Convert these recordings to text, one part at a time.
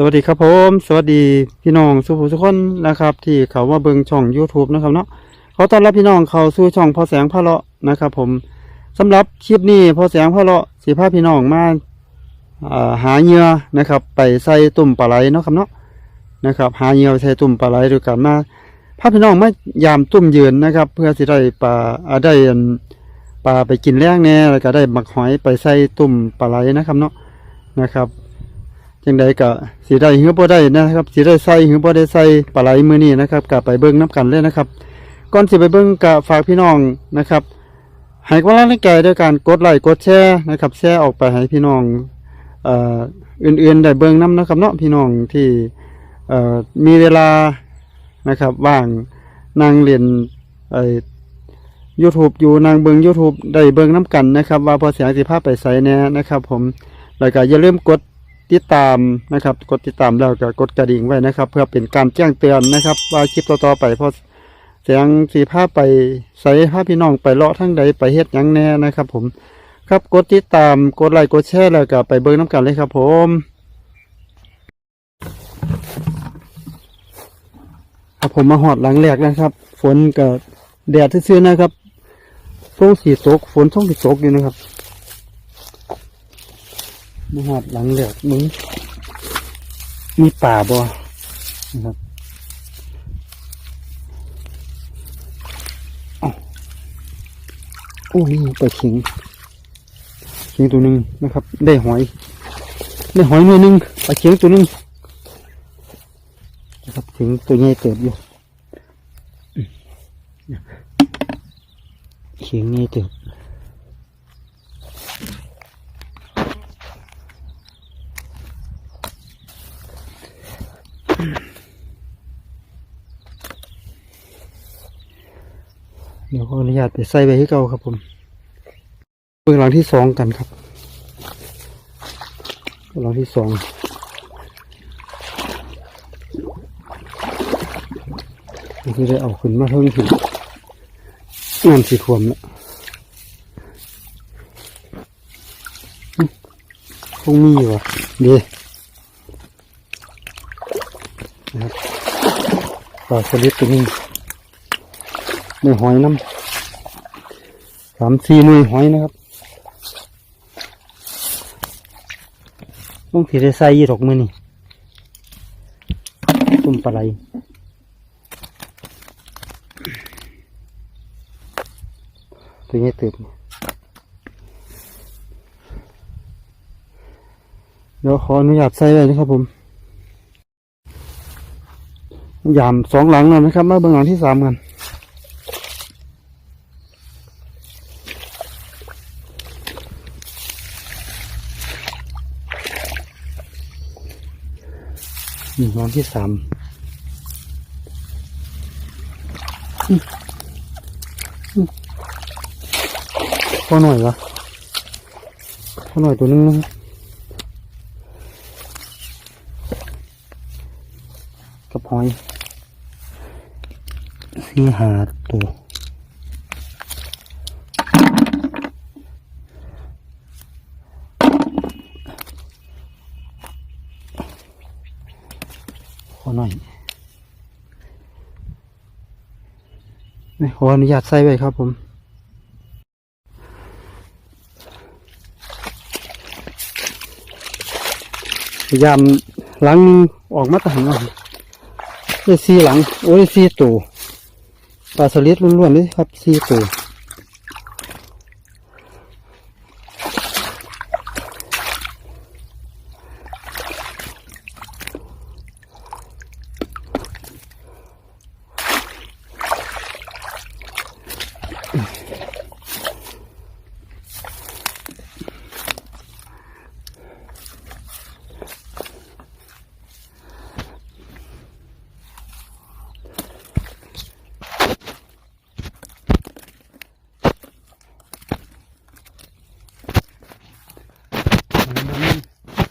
สวัสดีครับผม สวัสดีพี่น้องสุภูทุกคนนะครับ ที่เขามาเบิ่งช่อง YouTube นะครับเนาะขอต้อนรับพี่น้องเข้าสู่ช่องพอแสงพะเลาะนะครับ ผมสำหรับคลิปนี้พอแสงพะเลาะสิพาพี่น้องมาหาเหยื่อนะครับ ไปใส่ตุ่มปลาไหลเนาะครับเนาะนะครับ หาเหยื่อใส่ตุ่มปลาไหลด้วยกันมาพาพี่น้องมายามตุ่มยืนนะครับ เพื่อสิได้ปลาได้ปลาไปกินแล้งแน่แล้วก็ได้หมักหอยไปใส่ตุ่มปลาไหลนะครับเนาะนะครับ จังใดก็สิได้หือบ่ได้นะครับสิได้ใส่หือบ่ได้ใส่ปลาไหลมือนี้นะครับก็ไปเบิ่งน้กันเลยนะครับก่อนสิไปเบิ่งก็ฝากพี่น้องนะครับให้กำลังใจด้วยการกดไลค์กดแชร์นะครับ แชร์ออกไปให้พี่น้องเอ่ออื่นๆได้เบิ่งนํนะครับเนาะพี่น้องที่เอ่อมีเวลานะครับว่างนั่งเรียนไอ้ YouTube อยู่นางเบิง YouTube ได้เบิงน้ำกันนะครับ ว่าพอเสียงสิภาพไปใส่แน่นะครับ ผมแล้วก็อย่าลืมกด ติดตามนะครับ กดติดตามแล้วก็กดกระดิ่งไว้นะครับ เพื่อเป็นการแจ้งเตือนนะครับ ว่าคลิปต่อๆไปพอเสียงสีภาพไปใส่ภาพพี่น้องไปเลาะทั้งใดไปเฮ็ดยังแน่นะครับ ผมครับกดติดตามกดไลค์กดแชร์แล้วก็ไปเบิงน้ำกันเลยครับ ผมครับผมมาหอดหลังแรกนะครับ ฝนก็แดดซื่อๆนะครับช่งสีตกฝนช่งสีตกอยู่นะครับ มหอดหลังเหลือกมึงมีป่าบ่นะครับอ้าวโอ้นี่ปลาเข็งเข็งตัวหนึ่งนะครับ ได้หอย ได้หอยหน่วยหนึ่งปลาเข็งตัวหนึ่งนะครับเข็งตัวใหญ่เติบอยู่อืมเข็งใหญ่เติบ เดี๋ยวขออนุ ญาตไปใส่ไปให้เก่าครับผมเบื้องหลังที่สองกันครับเบื้องหลังที่สองนี่ได้เอาขึ้นมาเพิ่มขึ้นน้ำสีท่วมแล้วอื้อคงมีอยู่อะเดีนะครับปลาสลิดตัวนี้หน่หอยน้ำ สามสี่หน่วยหอยนะครับต้องถือใส่ยี่ดอกมือนี่ตุ่มปลาไหลตัวนี้ตื่นเดี๋ยวขออนุญาตใส่เลยนะครับผมยามสองหลังแล้วนะครับ มาเบื้องหลังที่สามกัน อืมร้อนที่สามอืมอืมพอหน่อยวะพอหน่อยตัวนึงนะครับกับหอยสี่หาตัวขอหน่อยนี่ ขออนุญาตใส่ไว้ครับผมยามหลังหนึ่งออกมาตรฐานได้ซีหลัง โอ้ยซีตูปลาสลิดล้วนๆเลยครับซีตูว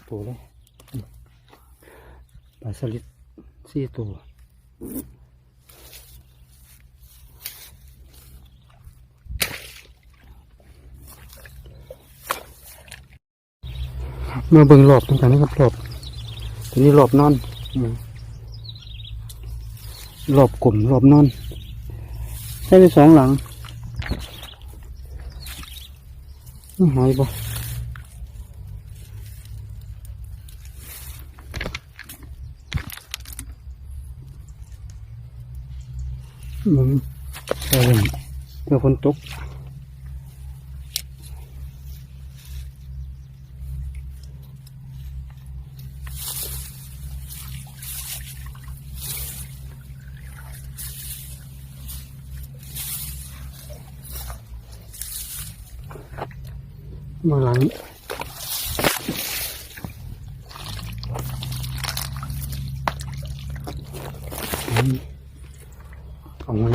ตัวเลยอืมปลาสลิด สี่ตัวมาเบิ่งรอบตรงกันนะครับรอบตัวนี้รอบนอนอืมรอบกลุ่มรอบนอนใช้ไปสองหลังหอยบ่ มึงใช่เลยเดี๋ยวฝนตกมาหลังอืมเอามา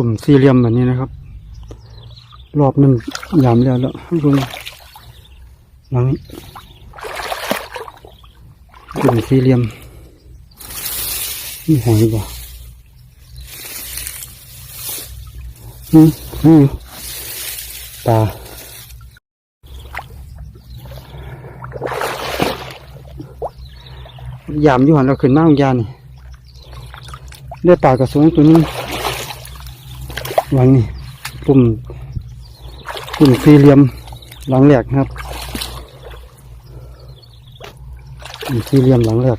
ตุ่มสี่เหลี่ยมแบบนี้นะครับ รอบหนึ่งยามแล้วแล้วเบิ่งหลังนี้ตุ่มสี่เหลี่ยมนี่หอยบ่อืมอืมปลายามอยู่หันเราขึ้นมาของยานี่ได้ปลากระสูงตัวนี้ หลังนี่ปุ่มปุ่มสี่เหลี่ยมหลังแหลกครับปุ่มสี่เหลี่ยมหลังแหลก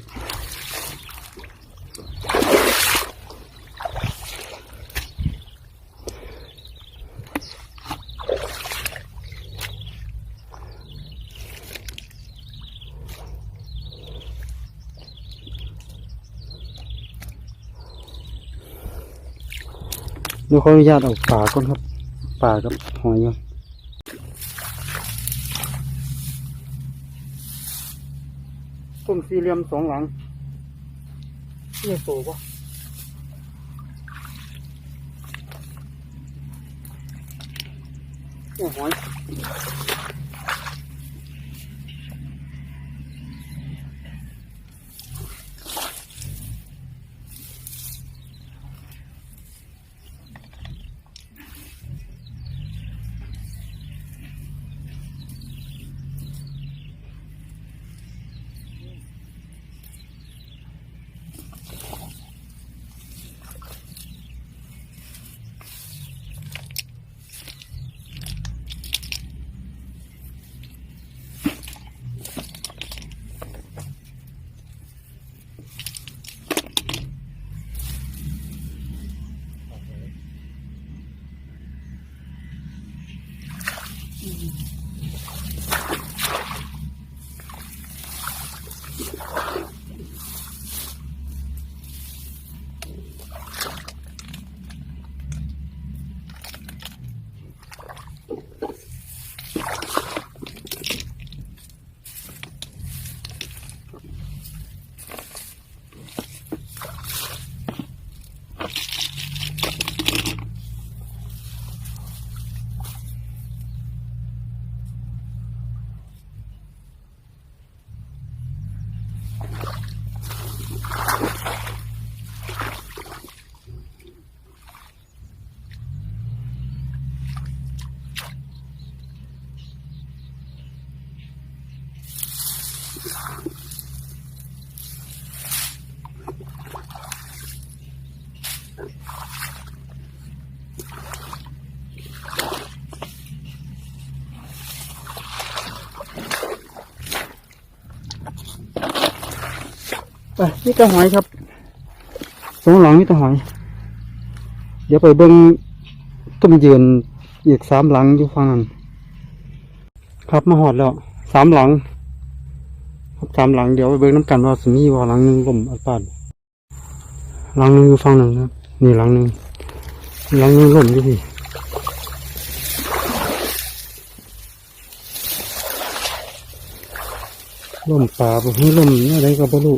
เดี๋ยวขออนุญาตเอาป่าก่อนครับป่ากับหอยก่อนต้นสี่เหลี่ยมสองหลังเนี่โตปะเนี่ยหอย Mm-hmm. ไปนี่ตะหอยครับสองหลังนี่ตะหอย เดี๋ยวไปเบิ้งต้มยืนอีกสามหลังอยู่ฝั่งนั้นครับมาหอดแล้วสามหลังครับสามหลังเดี๋ยวไปเบิ่งน้ำกันว่าสิมีบ่หลังหนึงลมอัดปาดหลังหนึงอยู่ฝั่งนึงนครับนี่หลังหนึงหลังหนึงล่มอยู่พี่ล่มป่าบ่ฮู้ล่มอะไรก็บ่รู้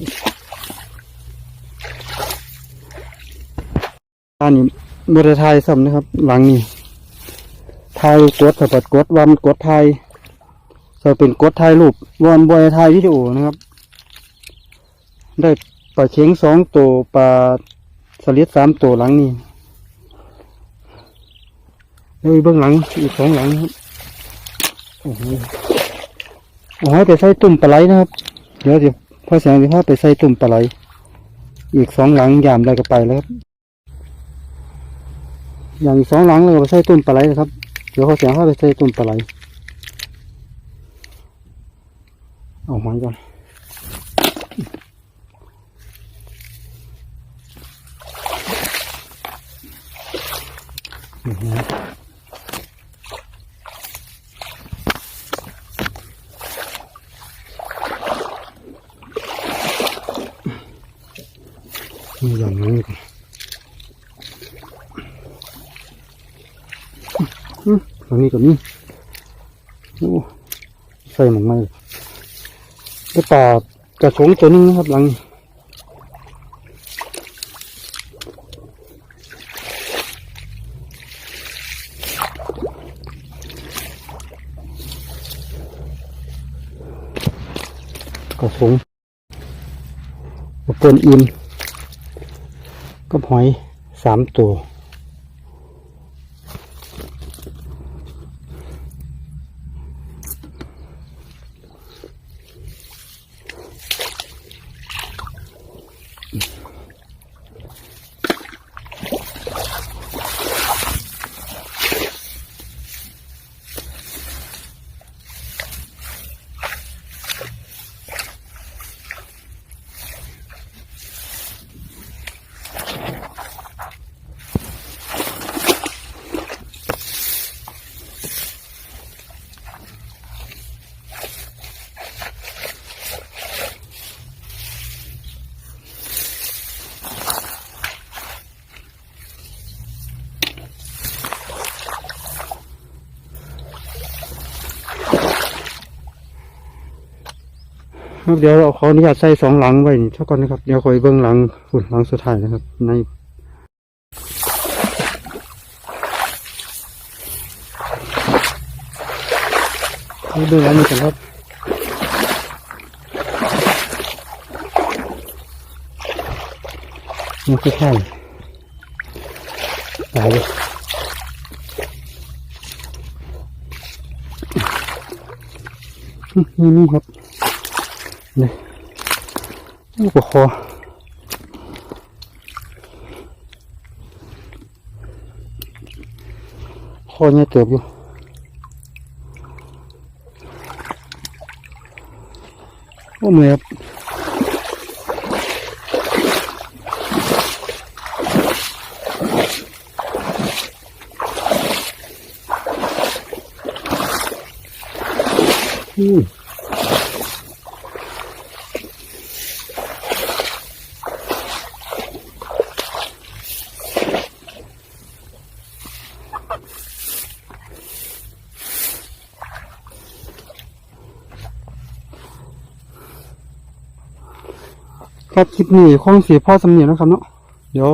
อันนี้บ่ได้ถ่ายซ้ำนะครับ หลังนี้ถ่ายกดถ้าเปิดกดวานกดถ่ายจะเป็นกดถ่ายรูปวอนบอยถ่ายวิดีโอนะครับ ได้ปลาเข็งสองตัวปลาสลิดสามตัวหลังนี่แล้วอีเบื้องหลังอีกสองหลังครับโอ้โหเอาให้ไปใส่ตุ่มปลาไหลนะครับ เดี๋ยวเดี๋ยวพ่อแสงจะพาไปใส่ตุ่มปลาไหลอีกสองหลังยามได้ก็ไปแล้วครับ อย่างอีกสองหลังเลยไปใส่ตุ่มปลาไหลนะครับ เดี๋ยวพ่อแสงพาไปใส่ตุ่มปลาไหลเอาหอยก่อนมือหือนี่อย่างนี้ ก่อนอื้ตรงนี้ก็มีโอ้ใส่หมองไม่ได้ปลากระสงตัวหนึงนะครับหลังกระสงกระเปินอินก็หอยสามตัว ครับเดี๋ยวเราขออนุญาตใส่สองหลังไว้นี่เท่ากันนะครับ เดี๋ยวคอยเบื้องหลังฝุ่นหลังสุดท้ายนะครับ ในให้เบื้องหลังนี้กันครับนี่คือใช่ตายเลยนี่นี่ครับ นี่ลูกคอคอเนี่ยเติบอยู่โอ้เมื่อยม ครับคลิปนี้คงสีพ่อสำเนียงนะครับเนาะเดี๋ยว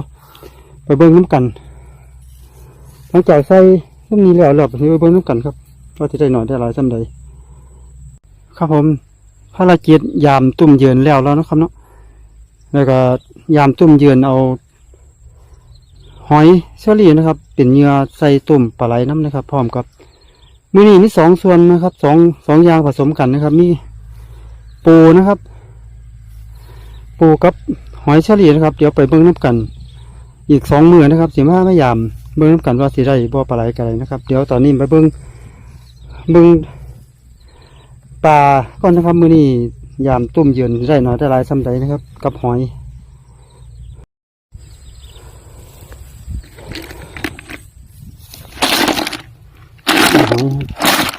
ไปเบิ้งน้ำกันหลังจากใส่ก็มีแล้วแล้วไปเบิ้งน้ำกันครับว่าจะได้หน่อยได้หลายสำใดครับผมภารกิจยามตุ่มเยือนแล้วแล้วนะครับเนาะแล้วก็ยามตุ่มเยือนเอา หอยเชอรี่นะครับ เป็นเหยื่อใส่ตุ่มปลาไหลน้ำนะครับ พร้อมกับมือนี้มีสองส่วนนะครับสองสองอย่างผสมกันนะครับ มีปูนะครับ ปูกับหอยเฉลี่ยนะครับ เดี๋ยวไปเบิ้งน้ำกัน อีกสองมือนะครับสิมาไม่ยามเบิ้งน้ำกันว่าสิได้บ่ปลาไหลกันเลยนะครับ เดี๋ยวตอนนี้ไปเบิ้งเบิ้งปลาก่อนนะครับมือนี้ยามตุ่มเยือนได้หน่อยได้หลายซ้ำใดนะครับ กับหอย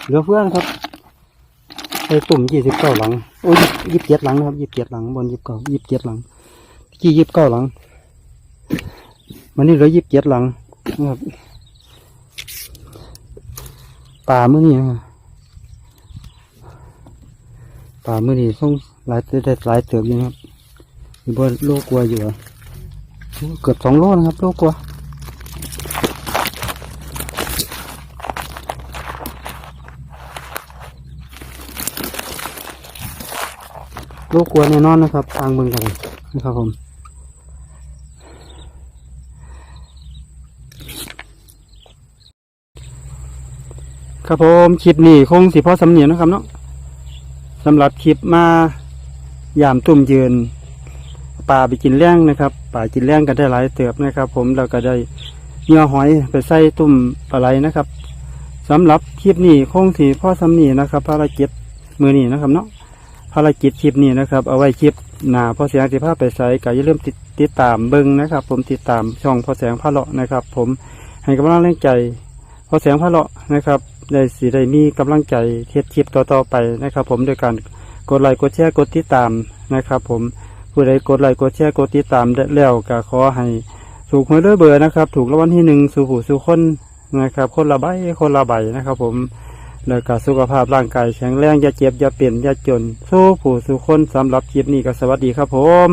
เหลือเพื่อนครับ ไอ้ตุ่มยี่สิบเก้าหลัง โอ้ยยี่สิบเจ็ดหลังนะครับยี่สิบเจ็ดหลังบนยี่สิบเก้ายี่สิบเจ็ดหลังกี่ยี่สิบเก้าหลัง มันนี่เหลือยี่สิบเจ็ดหลังนะครับป่ามื้อนี้นะป่ามื้อนี้ส่งหลายได้หลายเติบอยู่นะครับมีบ่โลกลัวอยู่เกือบสองโลนะครับโลกลัว ลูกกลัวแน่นอนนะครับทางเมืองกันนะครับผมครับผมคลิปนี้คงสิพอสำเนียงนะครับเนาะสำหรับคลิปมายามตุ่มยืนป่าไปกินแล้งนะครับป่ากินแล้งกันได้หลายเติบนะครับ ผมเราก็ได้เหยื่อหอยไปใส่ตุ่มปลาไหลนะครับสำหรับคลิปนี้คงสิพอสำเนียงนะครับภารกิจมือนี้นะครับเนาะารกิจคลิปนี้นะครับ เอาไว้คลิปหนาพอเสียงสิภาพไปใส่ก็อย่าลืมติดติดตามเบิ้งนะครับ ผมติดตามช่องพอเสียงพระเลาะนะครับ ผมให้กำลังแรงใจพอเสียงพระเลาะนะครับได้สีได้มีกำลังใจเทศคลิปต่อๆไปนะครับ ผมโดยการกดไลค์กดแชร์กดติดตามนะครับ ผมผู้ใดกดไลค์กดแชร์กดติดตามแล้วก็ขอให้ถูกหวยด้วยเบอร์นะครับ ถูกรางวัลที่หนึ่งสู่ผู้สู่คนนะครับ คนละใบคนละใบนะครับ ผม แล้วก็สุขภาพร่างกายแข็งแรงอย่าเจ็บอย่าเปลี่ยนอย่าจน สู้ผู้สู้คนสำหรับคลิปนี้ก็สวัสดีครับผม